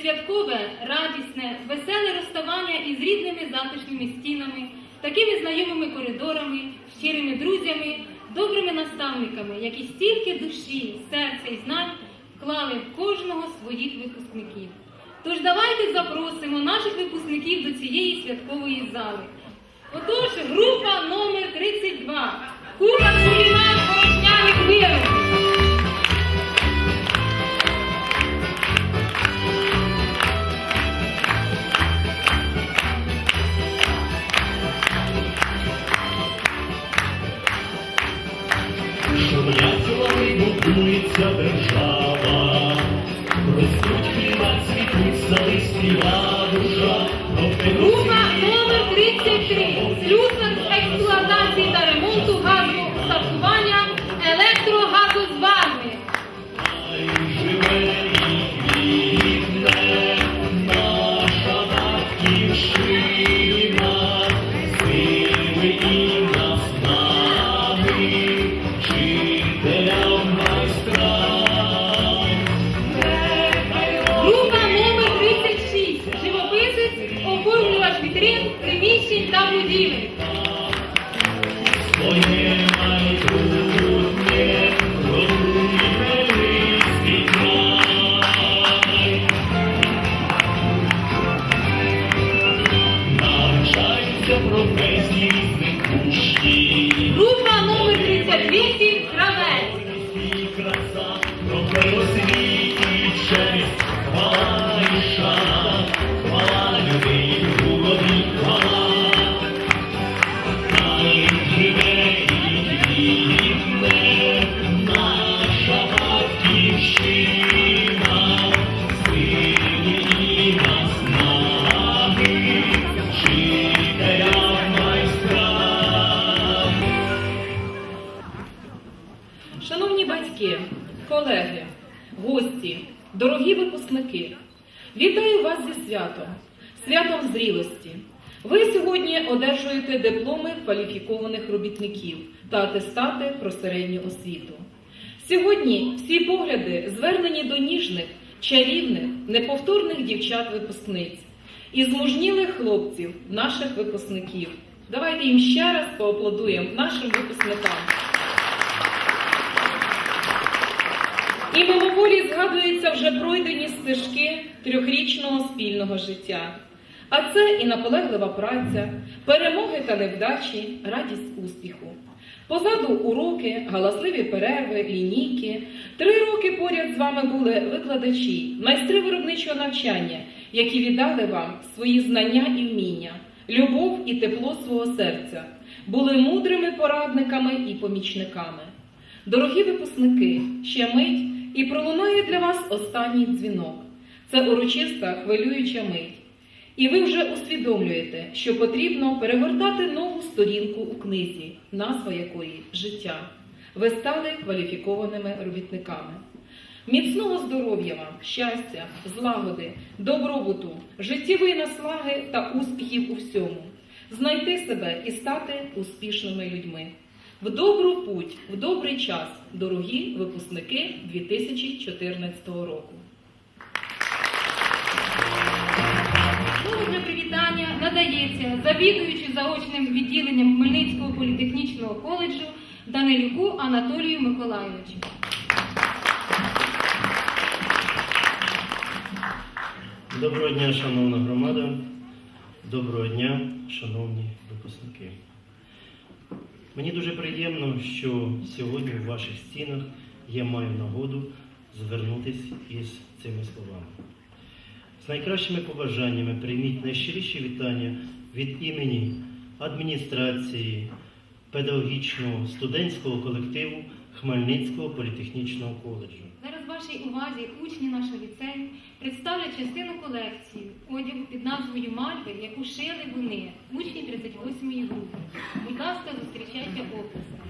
Святкове, радісне, веселе розставання із рідними затишними стінами, такими знайомими коридорами, щирими друзями, добрими наставниками, які стільки душі, серця і знань вклали в кожного своїх випускників. Тож давайте запросимо наших випускників до цієї святкової зали. Отож, група номер 32. Кухар Кулінар Порошняник Виру. Будується держава, ростуть хліба, цвітуть сади, співа душа, Група номер колеги, гості, дорогі випускники, вітаю вас зі святом, святом зрілості. Ви сьогодні одержуєте дипломи кваліфікованих робітників та атестати про середню освіту. Сьогодні всі погляди звернені до ніжних, чарівних, неповторних дівчат-випускниць і змужнілих хлопців, наших випускників. Давайте їм ще раз поаплодуємо нашим випускникам. І мимоволі згадуються вже пройдені стежки трьохрічного спільного життя. А це і наполеглива праця, перемоги та невдачі, радість успіху. Позаду уроки, галасливі перерви, лінійки. Три роки поряд з вами були викладачі, майстри виробничого навчання, які віддали вам свої знання і вміння, любов і тепло свого серця, були мудрими порадниками і помічниками. Дорогі випускники, ще мить і пролунає для вас останній дзвінок. Це урочиста хвилююча мить. І ви вже усвідомлюєте, що потрібно перегортати нову сторінку у книзі, назва якої життя. Ви стали кваліфікованими робітниками. Міцного здоров'я вам, щастя, злагоди, добробуту, життєвої наслаги та успіхів у всьому, знайти себе і стати успішними людьми. В добру путь, в добрий час, дорогі випускники 2014 року. Слово для привітання надається завідуючи заочним відділенням Хмельницького політехнічного коледжу Данилюку Анатолію Миколайовичу. Доброго дня, шановна громада. Доброго дня, шановні випускники. Мені дуже приємно, що сьогодні в ваших стінах я маю нагоду звернутися із цими словами. З найкращими побажаннями прийміть найщиріші вітання від імені адміністрації, педагогічного студентського колективу Хмельницького політехнічного коледжу. Зараз вашій увазі учні нашого ліцею представлять частину колекції назвою Мальви, яку шили вони, учні 38-ї групи. Будь ласка, зустрічайте оплесками.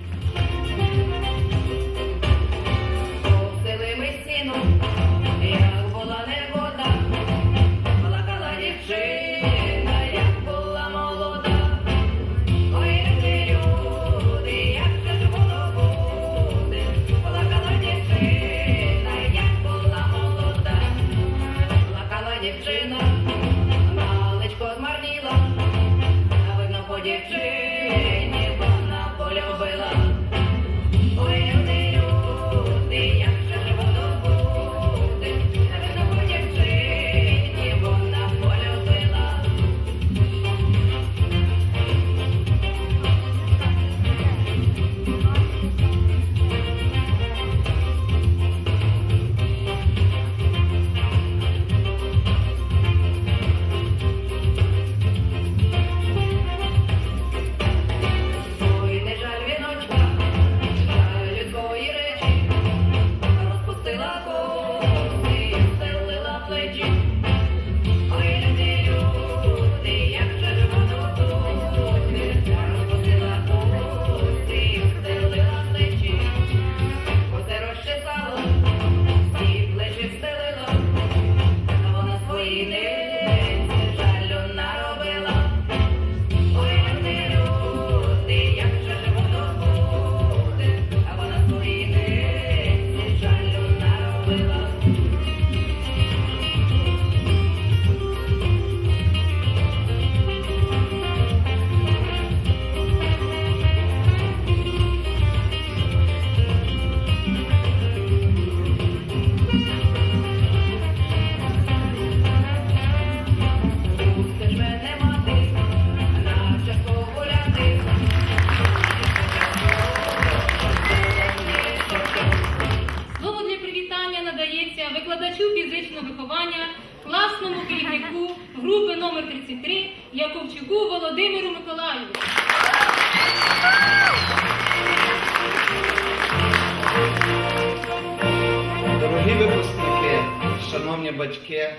Шановні батьки,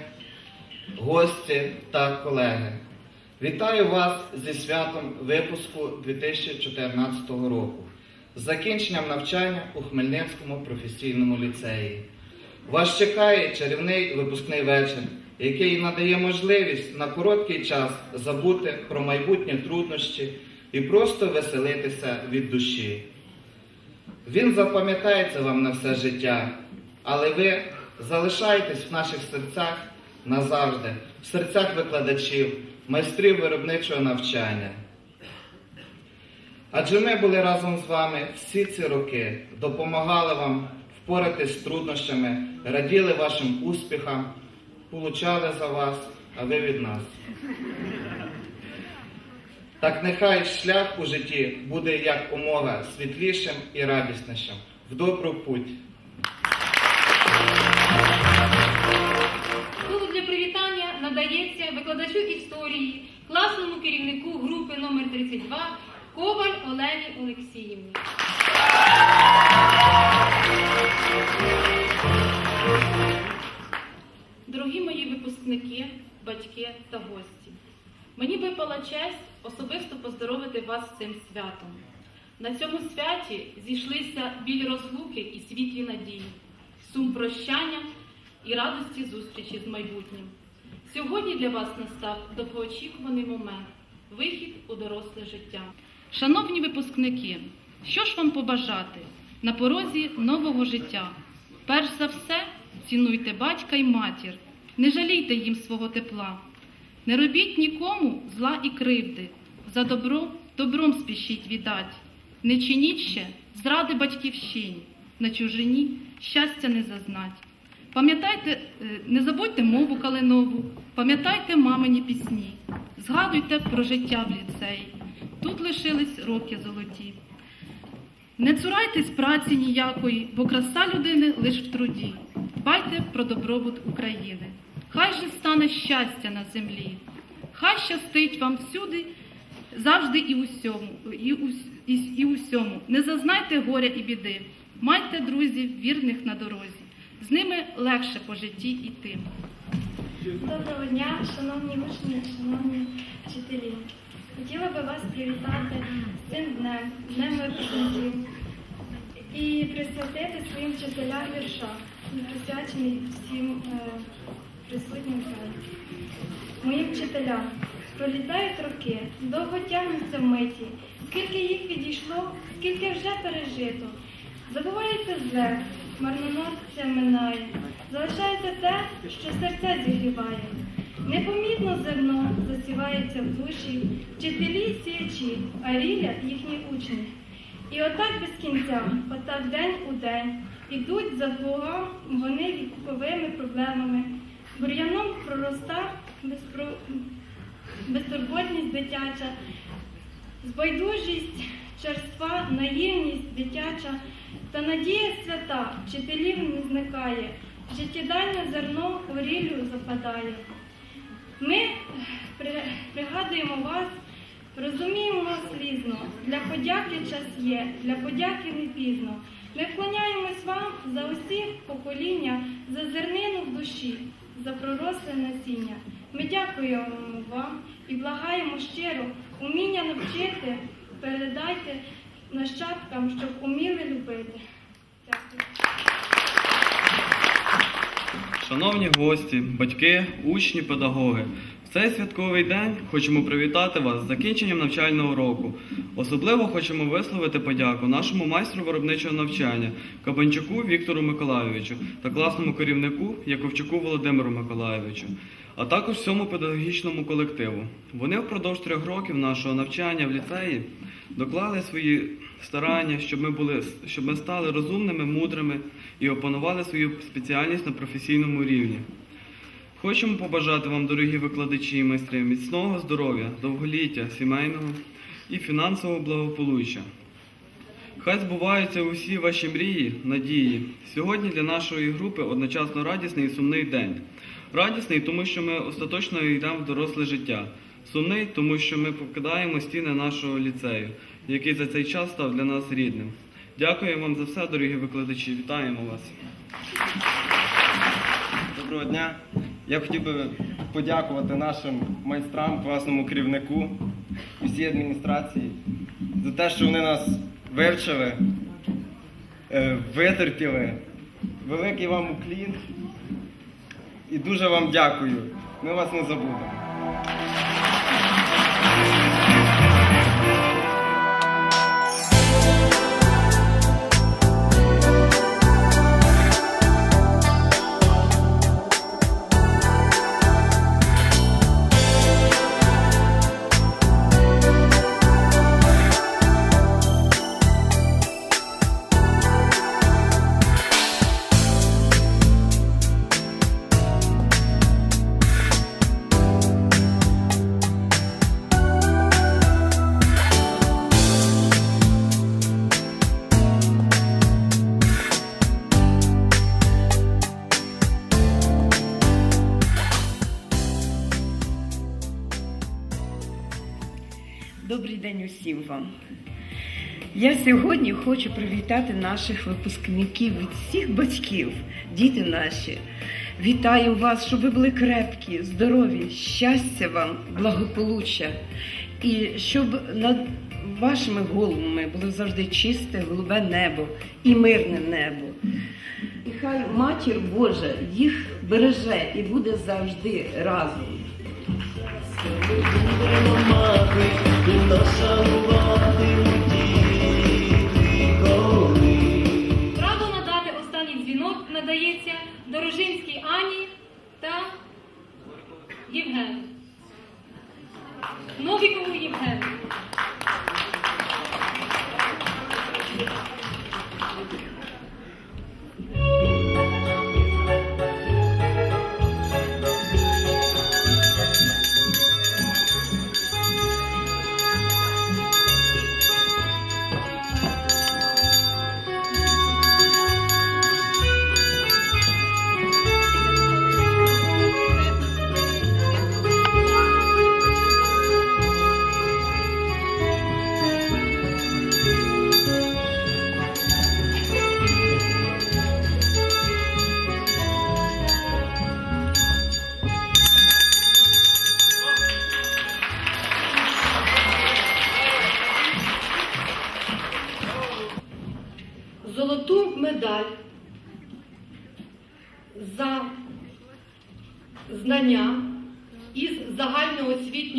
гості та колеги, вітаю вас зі святом випуску 2014 року, з закінченням навчання у Хмельницькому професійному ліцеї. Вас чекає чарівний випускний вечір, який надає можливість на короткий час забути про майбутні труднощі і просто веселитися від душі. Він запам'ятається вам на все життя, але ви залишаєтесь в наших серцях назавжди, в серцях викладачів, майстрів виробничого навчання. Адже ми були разом з вами всі ці роки, допомагали вам впоратись з труднощами, раділи вашим успіхам, получали за вас, а ви від нас. Так нехай шлях у житті буде як умога світлішим і радіснішим. В добру путь. Викладачу історії, класному керівнику групи номер 32 Коваль Олені Олексіївні. Дорогі мої випускники, батьки та гості, мені випала честь особисто поздоровити вас з цим святом. На цьому святі зійшлися біль розлуки і світлі надії, сум прощання і радості зустрічі з майбутнім. Сьогодні для вас настав довгоочікуваний момент вихід у доросле життя. Шановні випускники, що ж вам побажати на порозі нового життя? Перш за все, цінуйте батька й матір, не жалійте їм свого тепла, не робіть нікому зла і кривди, за добро добром спішіть віддать, не чиніть ще зради батьківщині, на чужині щастя не зазнать. Пам'ятайте, е, не забудьте мову калинову, пам'ятайте мамині пісні, згадуйте про життя в ліцеї. Тут лишились роки золоті. Не цурайтесь праці ніякої, бо краса людини лиш в труді. Дбайте про добробут України. Хай же стане щастя на землі. Хай щастить вам всюди, завжди і усьому, і, і, і усьому. Не зазнайте горя і біди. Майте друзів вірних на дорозі. З ними легше по житті йти. Доброго дня, шановні учні, шановні вчителі. Хотіла би вас привітати з цим днем, днем випускників, і присвятити своїм вчителям вірша, присвячений всім е, присутнім в. Моїм вчителям пролітають роки, довго тягнуться миті, скільки їх відійшло, скільки вже пережито. Забувається зле, марноносця минає, залишається те, що серця зігріває. Непомітно зерно засівається в душі, вчителі сіячі, а рілять їхні учні. І отак без кінця, отак день у день, ідуть за Богом вони віковими проблемами. Бур'яном пророста безпро... безтурботність дитяча, збайдужість черства, наївність дитяча та надія свята вчителів не зникає, життєдальне зерно у ріллю западає. Ми пригадуємо вас, розуміємо вас слізно, для подяки час є, для подяки не пізно. Ми вклоняємось вам за усі покоління, за зернину в душі, за проросле насіння. Ми дякуємо вам і благаємо щиро, уміння навчити, передайте нащадкам, щоб уміли любити. Дякую. Шановні гості, батьки, учні, педагоги, в цей святковий день хочемо привітати вас з закінченням навчального року. Особливо хочемо висловити подяку нашому майстру виробничого навчання Кабанчуку Віктору Миколайовичу та класному керівнику Яковчуку Володимиру Миколайовичу, а також всьому педагогічному колективу. Вони впродовж трьох років нашого навчання в ліцеї доклали свої старання, щоб ми були щоб ми стали розумними, мудрими і опанували свою спеціальність на професійному рівні. Хочемо побажати вам, дорогі викладачі і майстри, міцного здоров'я, довголіття, сімейного і фінансового благополуччя. Хай збуваються усі ваші мрії, надії. Сьогодні для нашої групи одночасно радісний і сумний день. Радісний, тому що ми остаточно йдемо в доросле життя. Сумний, тому що ми покидаємо стіни нашого ліцею, який за цей час став для нас рідним. Дякую вам за все, дорогі викладачі. Вітаємо вас. Доброго дня. Я хотів би подякувати нашим майстрам, класному керівнику і всій адміністрації за те, що вони нас вивчили, е, витерпіли. Великий вам уклін і дуже вам дякую. Ми вас не забудемо. Добрий день усім вам. Я сьогодні хочу привітати наших випускників від всіх батьків, діти наші. Вітаю вас, щоб ви були крепкі, здорові, щастя вам, благополуччя. І щоб над вашими головами було завжди чисте, голубе небо і мирне небо. І хай матір Божа їх береже і буде завжди разом. Мати і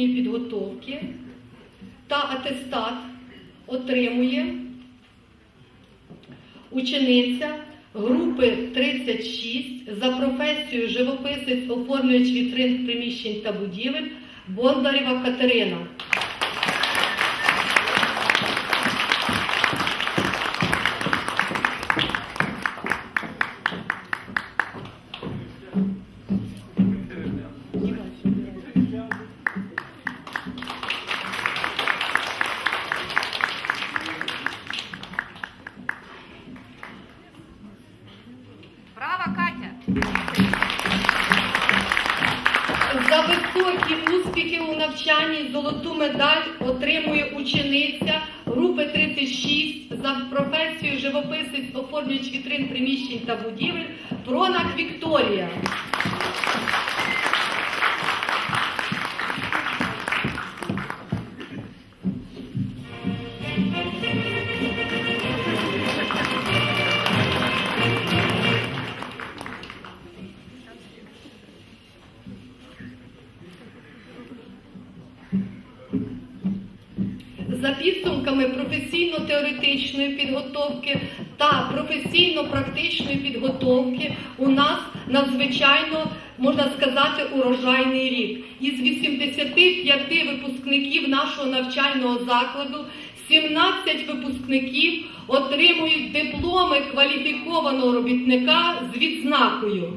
загальноосвітньої підготовки та атестат отримує учениця групи 36 за професією живописець оформлювач вітрин приміщень та будівель Бондарєва Катерина. Браво, Катя! За високі успіхи у навчанні золоту медаль отримує учениця групи 36 за професію живописець оформлювач вітрин приміщень та будівель Пронак Вікторія. За підсумками професійно-теоретичної підготовки та професійно-практичної підготовки у нас надзвичайно, можна сказати, урожайний рік. Із 85 випускників нашого навчального закладу 17 випускників отримують дипломи кваліфікованого робітника з відзнакою.